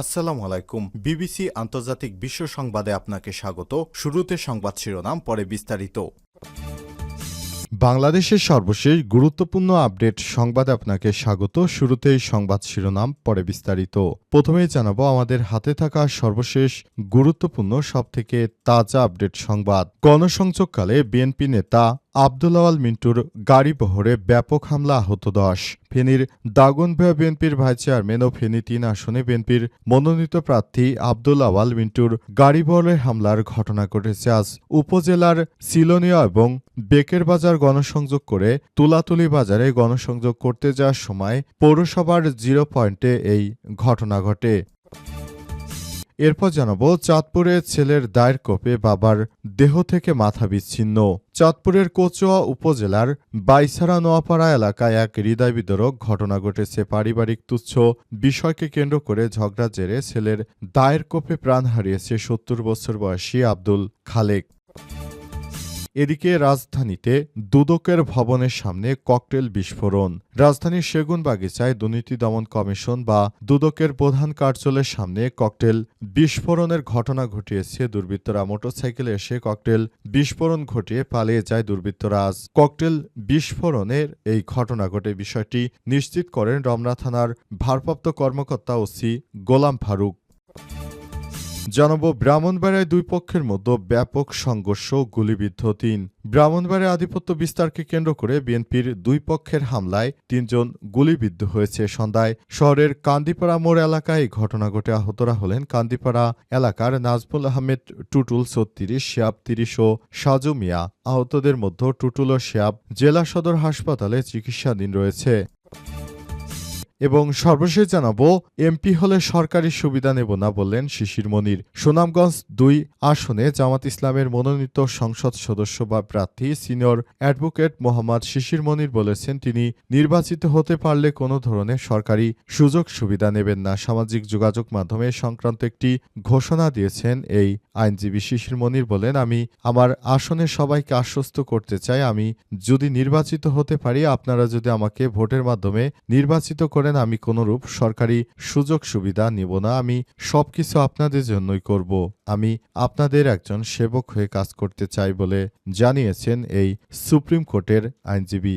আসসালামু আলাইকুম। বিবিসি আন্তর্জাতিক বিশ্ব সংবাদে আপনাকে স্বাগত। শুরুতে সংবাদ শিরোনাম, পরে বিস্তারিত। বাংলাদেশের সর্বশেষ গুরুত্বপূর্ণ আপডেট সংবাদে আপনাকে স্বাগত। শুরুতেই সংবাদ শিরোনাম, পরে বিস্তারিত। প্রথমেই জানাব, আমাদের হাতে থাকা সর্বশেষ গুরুত্বপূর্ণ, সবথেকে তাজা আপডেট সংবাদ। গণসংযোগকালে বিএনপি নেতা আব্দুল মিন্টুর গাড়ি বহরে ব্যাপক হামলা আহত দশ। ফেনীর দাগনভূয়া বিএনপির ভাইস চেয়ারম্যান ও ফেনী তিন আসনে বিএনপির মনোনীত প্রার্থী আব্দুল আওয়াল মিন্টুর গাড়ি বহরে হামলার ঘটনা ঘটেছে আজ উপজেলার সিলোনিয়া এবং বেকের বাজার গণসংযোগ করে তুলাতুলি বাজারে গণসংযোগ করতে যাওয়ার সময় পৌরসভার জিরো পয়েন্টে এই ঘটনা ঘটে। এরপর জানাব, চাঁদপুরে ছেলের দায়ের কোপে বাবার দেহ থেকে মাথা বিচ্ছিন্ন। চাঁদপুরের কচুয়া উপজেলার বাইসারা নোয়াপাড়া এলাকায় এক হৃদয় বিদরক ঘটনা ঘটেছে। পারিবারিক তুচ্ছ বিষয়কে কেন্দ্র করে ঝগড়া জেরে ছেলের দায়ের কোপে প্রাণ হারিয়েছে সত্তর বছর বয়সী আব্দুল খালেক। এদিকে রাজধানীতে দুদকের ভবনের সামনে ককটেল বিস্ফোরণ। রাজধানীর সেগুন বাগিচায় দুর্নীতি দমন কমিশন বা দুদকের প্রধান কার্যালয়ের সামনে ককটেল বিস্ফোরণের ঘটনা ঘটিয়েছে। দুর্বৃত্তরা মোটরসাইকেলে এসে ককটেল বিস্ফোরণ ঘটিয়ে পালিয়ে যায় দুর্বৃত্তরা। আজ ককটেল বিস্ফোরণের এই ঘটনা ঘটে। বিষয়টি নিশ্চিত করেন রমনা থানার ভারপ্রাপ্ত কর্মকর্তা ওসি গোলাম ফারুক। জানাব ব্রাহ্মণবাড়ায় দুই পক্ষের মধ্যে ব্যাপক সংঘর্ষ গুলিবিদ্ধ তিন। ব্রাহ্মণবাড়ায় আধিপত্য বিস্তারকে কেন্দ্র করে বিএনপির দুই পক্ষের হামলায় তিনজন গুলিবিদ্ধ হয়েছে সন্ধ্যায়। শহরের কান্দিপাড়া মোড় এলাকায় ঘটনা ঘটে আহতরা হলেন কান্দিপাড়া এলাকার নাজমুল আহমেদ, টুটুল ছত্রিশ, শিয়াব তিরিশ ও সাজু মিয়া। আহতদের মধ্যে টুটুল ও শিয়াব জেলা সদর হাসপাতালে চিকিৎসাধীন রয়েছে। এবং সর্বশেষ জানাব, এমপি হলে সরকারি সুবিধা নেব না বললেন শিশির মনির। সুনামগঞ্জ দুই আসনে জামাত ইসলামের মনোনীত সংসদ সদস্য বা প্রার্থী সিনিয়র অ্যাডভোকেট মোহাম্মদ শিশির মনির বলেছেন, তিনি নির্বাচিত হতে পারলে কোনো ধরনের সরকারি সুযোগ সুবিধা নেবেন না। সামাজিক যোগাযোগ মাধ্যমে সংক্রান্ত একটি ঘোষণা দিয়েছেন এই আইনজীবী শিশির মনির বলেন, আমি আমার আসনে সবাইকে আশ্বস্ত করতে চাই। আমি যদি নির্বাচিত হতে পারি, আপনারা যদি আমাকে ভোটের মাধ্যমে নির্বাচিত করেন আমি কোনরূপ সরকারি সুযোগ সুবিধা নিব না, আমি সব কিছু আপনাদের জন্যই করব। আমি আপনাদের একজন সেবক হয়ে কাজ করতে চাই বলে জানিয়েছেন এই সুপ্রিম কোর্টের আইনজীবী।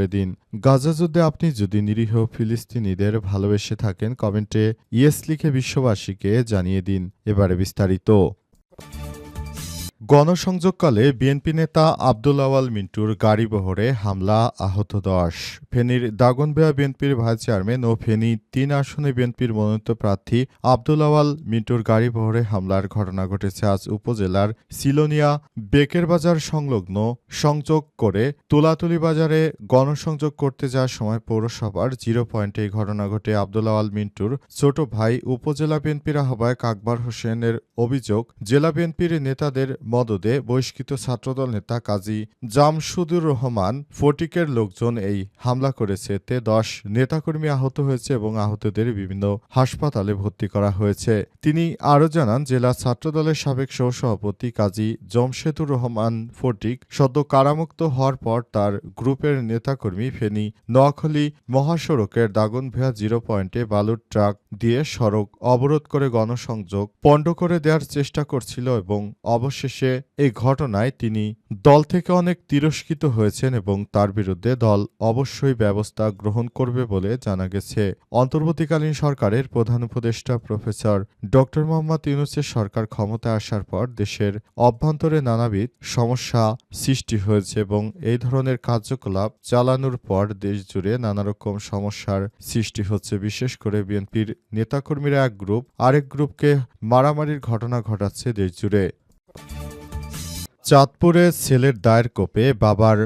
দিন। গাজা যুদ্ধে আপনি যদি নিরীহ ফিলিস্তিনিদের ভালোবেসে থাকেন, কমেন্টে ইয়েস লিখে বিশ্ববাসীকে জানিয়ে দিন। এবারে বিস্তারিত। গণসংযোগকালে বিএনপি নেতা আব্দুল আওয়াল মিন্টুর গাড়ি বহরে হামলা, আহত দশ। ফেনীর দাগনবেয়া বিএনপির ভাইস চেয়ারম্যান ও ফেনী তিন আসনে বিএনপির মনোনীত প্রার্থী আব্দুল আওয়াল মিন্টুর গাড়ি বহরে হামলার ঘটনা ঘটেছে আজ উপজেলার সিলোনিয়া বেকের বাজার সংলগ্ন সংযোগ করে তুলাতুলি বাজারে গণসংযোগ করতে যাওয়ার সময় পৌরসভার জিরো পয়েন্টে ঘটনা ঘটে। আব্দুল আওয়াল মিন্টুর ছোট ভাই উপজেলা বিএনপির আহ্বায়ক আকবর হোসেনের অভিযোগ, জেলা বিএনপির নেতাদের মদদে বহিষ্কৃত ছাত্রদল নেতা কাজী জামসুদুর রহমান, ফটিকের লোকজন এই হামলা করেছে। এতে দশ নেতাকর্মী আহত হয়েছে এবং আহতদের বিভিন্ন হাসপাতালে ভর্তি করা হয়েছে। তিনি আরও জানান, জেলা ছাত্রদলের সাবেক সহসভাপতি কাজী জমশেদুর রহমান ফটিক সদ্য কারামুক্ত হওয়ার পর তার গ্রুপের নেতাকর্মী ফেনী নোয়াখালী মহাসড়কের দাগনভেয়া জিরো পয়েন্টে বালুর ট্রাক দিয়ে সড়ক অবরোধ করে গণসংযোগ পণ্ড করে দেওয়ার চেষ্টা করছিল এবং অবশেষে এই ঘটনায় তিনি দল থেকে অনেক তিরস্কৃত হয়েছেন এবং তার বিরুদ্ধে দল অবশ্যই ব্যবস্থা গ্রহণ করবে বলে জানা গেছে। অন্তর্বর্তীকালীন সরকারের প্রধান উপদেষ্টা প্রফেসর ড. মোহাম্মদ ইউনুসের সরকার ক্ষমতায় আসার পর দেশের অভ্যন্তরে নানাবিধ সমস্যা সৃষ্টি হয়েছে এবং এই ধরনের কার্যকলাপ চালানোর পর দেশ জুড়ে নানা রকম সমস্যার সৃষ্টি হচ্ছে। বিশেষ করে বিএনপির নেতাকর্মীরা এক গ্রুপ, আরেক গ্রুপকে মারামারির ঘটনা ঘটাচ্ছে দেশ জুড়ে চাঁদপুরে ছেলের দায়ের কোপে বাবার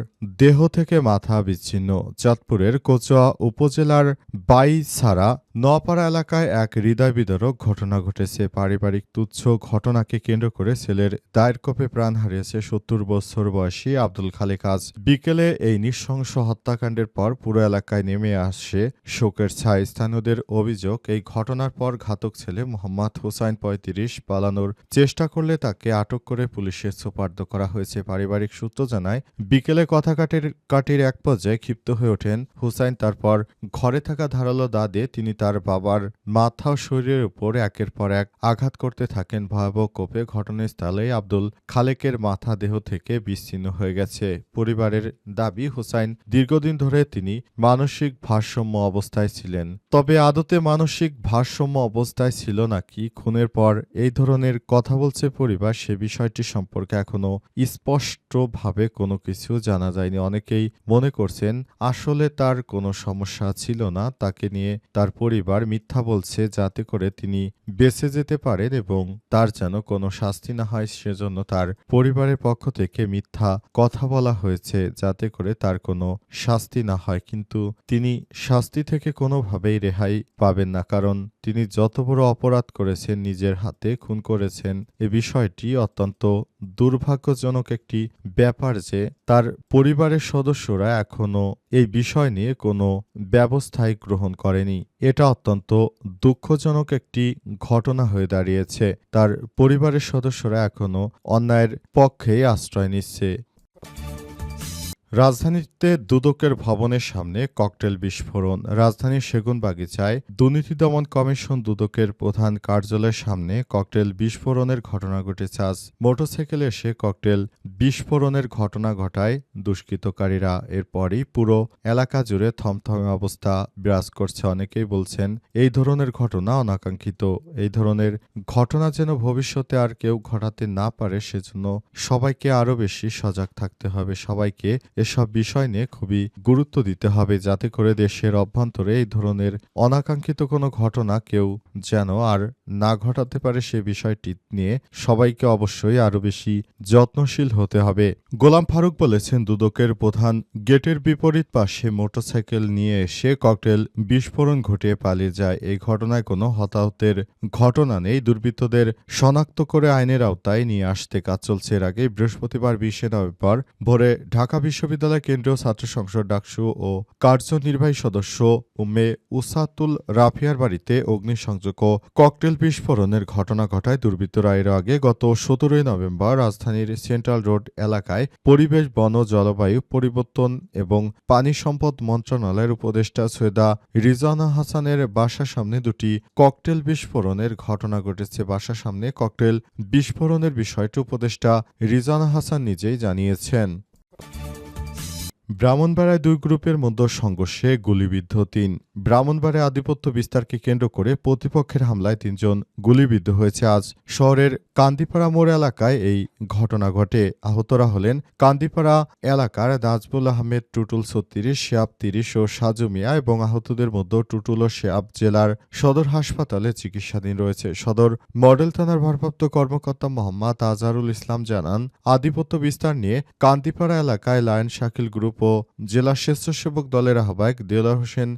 দেহ থেকে মাথা বিচ্ছিন্ন। চাঁদপুরের কোচুয়া উপজেলার বাইছাড়া নোয়াপাড়া এলাকায় এক হৃদয় বিদারক ঘটনা ঘটেছে। পারিবারিক তুচ্ছ ঘটনাকে কেন্দ্র করে ছেলের দায়ের কোপে প্রাণ হারিয়েছে সত্তর বছর বয়সী আব্দুল খালেক। আজ বিকেলে এই নৃশংস হত্যাকাণ্ডের পর পুরো এলাকায় নেমে আসে শোকের ছায়। স্থানীয়দের অভিযোগ, এই ঘটনার পর ঘাতক ছেলে মোহাম্মদ হোসাইন পঁয়ত্রিশ পালানোর চেষ্টা করলে তাকে আটক করে পুলিশের সোপার্দ করা হয়েছে। পারিবারিক সূত্র জানায়, বিকেলে কথা কাটির কাটির এক পর্যায়ে ক্ষিপ্ত হয়ে ওঠেন হুসাইন। তারপর ঘরে থাকা ধারালো দা দিয়ে তিনি তার বাবার মাথা ও শরীরের উপর একের পর এক আঘাত করতে থাকেন। ভয়াবহ কোপে ঘটনাস্থলে আব্দুল খালেকের মাথা দেহ থেকে বিচ্ছিন্ন হয়ে গেছে। পরিবারের দাবি, হুসাইন দীর্ঘদিন ধরে তিনি মানসিক ভারসাম্য অবস্থায় ছিলেন। তবে আদতে মানসিক ভারসাম্য অবস্থায় ছিল নাকি খুনের পর এই ধরনের কথা বলছে পরিবার। সে বিষয়টি সম্পর্কে এখনও স্পষ্টভাবে কোনো কিছু জানা যায়নি। অনেকেই মনে করছেন, আসলে তার কোনো সমস্যা ছিল না, তাকে নিয়ে তার পরিবার মিথ্যা বলছে যাতে করে তিনি বেঁচে যেতে পারেন এবং তার যেন কোনো শাস্তি না হয়, সেজন্য তার পরিবারের পক্ষ থেকে মিথ্যা কথা বলা হয়েছে যাতে করে তার কোনো শাস্তি না হয়। কিন্তু তিনি শাস্তি থেকে কোনোভাবেই রেহাই পাবেন না, কারণ তিনি যত বড় অপরাধ করেছেন, নিজের হাতে খুন করেছেন, এ বিষয়টি অত্যন্ত দুর্ভাগ্যজনক একটি ব্যাপার যে তার পরিবারের সদস্যরা এখনও এই বিষয় নিয়ে কোনো ব্যবস্থাই গ্রহণ করেনি। এটা অত্যন্ত দুঃখজনক একটি ঘটনা হয়ে দাঁড়িয়েছে। তার পরিবারের সদস্যরা এখনও অন্যায়ের পক্ষেই আশ্রয় নিচ্ছে। রাজধানীতে দুদকের ভবনের সামনে ককটেল বিস্ফোরণ। রাজধানীর সেগুনবাগিচায় দুর্নীতি দমন কমিশন দুদকের প্রধান কার্যালয়ের সামনে ককটেল বিস্ফোরণের ঘটনা ঘটেছে আজ। মোটরসাইকেলে এসে ককটেল বিস্ফোরণের ঘটনা ঘটায় দুষ্কৃতকারীরা। এরপরই পুরো এলাকা জুড়ে থমথমে অবস্থা বিরাজ করছে। অনেকেই বলছেন, এই ধরনের ঘটনা অনাকাঙ্ক্ষিত। এই ধরনের ঘটনা যেন ভবিষ্যতে আর কেউ ঘটাতে না পারে, সেজন্য সবাইকে আরও বেশি সজাগ থাকতে হবে। সবাইকে এসব বিষয় নিয়ে খুবই গুরুত্ব দিতে হবে যাতে করে দেশের অভ্যন্তরে এই ধরনের অনাকাঙ্ক্ষিত কোনো ঘটনা কেউ যেন আর না ঘটাতে পারে সে বিষয়টি নিয়ে সবাইকে অবশ্যই আরও বেশি যত্নশীল হতে হবে। গোলাম ফারুক বলেছেন, দুদকের প্রধান গেটের বিপরীত পাশে মোটরসাইকেল নিয়ে এসে ককটেল বিস্ফোরণ ঘটিয়ে পালিয়ে যায়। এই ঘটনায় কোনো হতাহতের ঘটনা নেই। দুর্বৃত্তদের শনাক্ত করে আইনের আওতায় নিয়ে আসতে কাজ চলছে। এর আগে বৃহস্পতিবার বিশে নভেম্বর ভোরে ঢাকা বিশ্ববিদ্যালয় কেন্দ্রীয় ছাত্র সংসদ ডাকসু ও কার্যনির্বাহী সদস্য উম্মে উসাতুল রাফিয়ার বাড়িতে অগ্নিসংযোগ ও ককটেল বিস্ফোরণের ঘটনা ঘটায় দুর্বৃত্তরা। এর আগে গত সতেরোই নভেম্বর রাজধানীর সেন্ট্রাল রোড এলাকায় পরিবেশ, বন জলবায়ু পরিবর্তন এবং পানি সম্পদ মন্ত্রণালয়ের উপদেষ্টা সৈয়দা রিজানা হাসানের বাসার সামনে দুটি ককটেল বিস্ফোরণের ঘটনা ঘটেছে। বাসার সামনে ককটেল বিস্ফোরণের বিষয়টি উপদেষ্টা রিজানা হাসান নিজেই জানিয়েছেন। ব্রাহ্মণপাড়ায় দুই গ্রুপের মধ্যে সংঘর্ষে গুলিবিদ্ধ তিন। ব্রাহ্মণবাড়ায় আধিপত্য বিস্তারকে কেন্দ্র করে প্রতিপক্ষের হামলায় তিনজন গুলিবিদ্ধ হয়েছে। আজ শহরের কান্দিপাড়া মোড় এলাকায় এই ঘটনা ঘটে। আহতরা হলেন কান্দিপাড়া এলাকার নাজবুল আহমেদ, টুটুল ছত্রিশ, শেয়াব তিরিশ ও সাজু মিয়া এবং আহতদের মধ্যে টুটুল ও শেয়াব জেলার সদর হাসপাতালে চিকিৎসাধীন রয়েছে। সদর মডেল থানার ভারপ্রাপ্ত কর্মকর্তা মোহাম্মদ আজহারুল ইসলাম জানান, আধিপত্য বিস্তার নিয়ে কান্দিপাড়া এলাকায় লায়ন শাকিল গ্রুপ ও জেলা স্বেচ্ছাসেবক দলের আহ্বায়ক দেলার হোসেন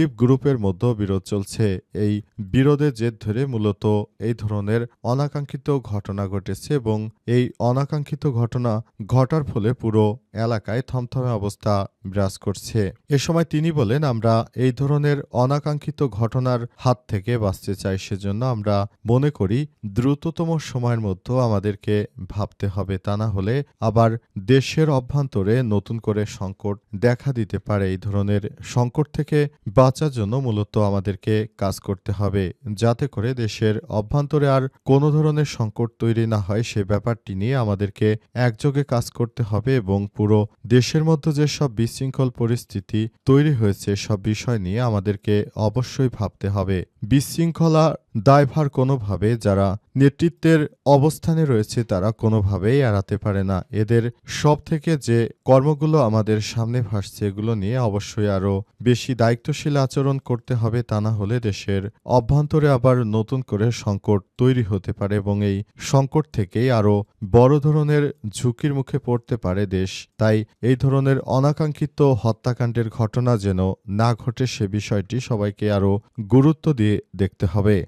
দিলীপ গ্রুপের মধ্যে বিরোধ চলছে। এই বিরোধের জের ধরে মূলত এই ধরনের অনাকাঙ্ক্ষিত ঘটনা ঘটেছে এবং এই অনাকাঙ্ক্ষিত ঘটনা ঘটার ফলে পুরো এলাকায় থমথমে অবস্থা বিরাজ করছে। এ সময় তিনি বলেন, আমরা এই ধরনের অনাকাঙ্ক্ষিত ঘটনার হাত থেকে বাঁচতে চাই, সেজন্য আমরা মনে করি দ্রুততম সময়ের মধ্যে আমাদেরকে ভাবতে হবে। তা না হলে আবার দেশের অভ্যন্তরে নতুন করে সংকট দেখা দিতে পারে। এই ধরনের সংকট থেকে বাঁচার জন্য মূলত আমাদেরকে কাজ করতে হবে। যাতে করে দেশের অভ্যন্তরে আর কোনো ধরনের সংকট তৈরি না হয়, সে ব্যাপারটি নিয়ে আমাদেরকে একযোগে কাজ করতে হবে এবং পুরো দেশের মধ্যে যে সব বিশৃঙ্খল পরিস্থিতি তৈরি হয়েছে, সব বিষয় নিয়ে আমাদেরকে অবশ্যই ভাবতে হবে। বিশৃঙ্খলা দায়ভার কোনোভাবে যারা নেতৃত্বের অবস্থানে রয়েছে, তারা কোনোভাবেই এড়াতে পারে না। এদের সব থেকে যে কর্মগুলো আমাদের সামনে ভাসছে, এগুলো নিয়ে অবশ্যই আরও বেশি দায়িত্বশীল আচরণ করতে হবে, তা না হলে দেশের অভ্যন্তরে আবার নতুন করে সংকট তৈরি হতে পারে এবং এই সংকট থেকেই আরও বড় ধরনের ঝুঁকির মুখে পড়তে পারে দেশ। তাই এই ধরনের অনাকাঙ্ক্ষিত হত্যাকাণ্ডের ঘটনা যেন না ঘটে, সে বিষয়টি সবাইকে আরও গুরুত্ব দিয়ে দেখতে হবে।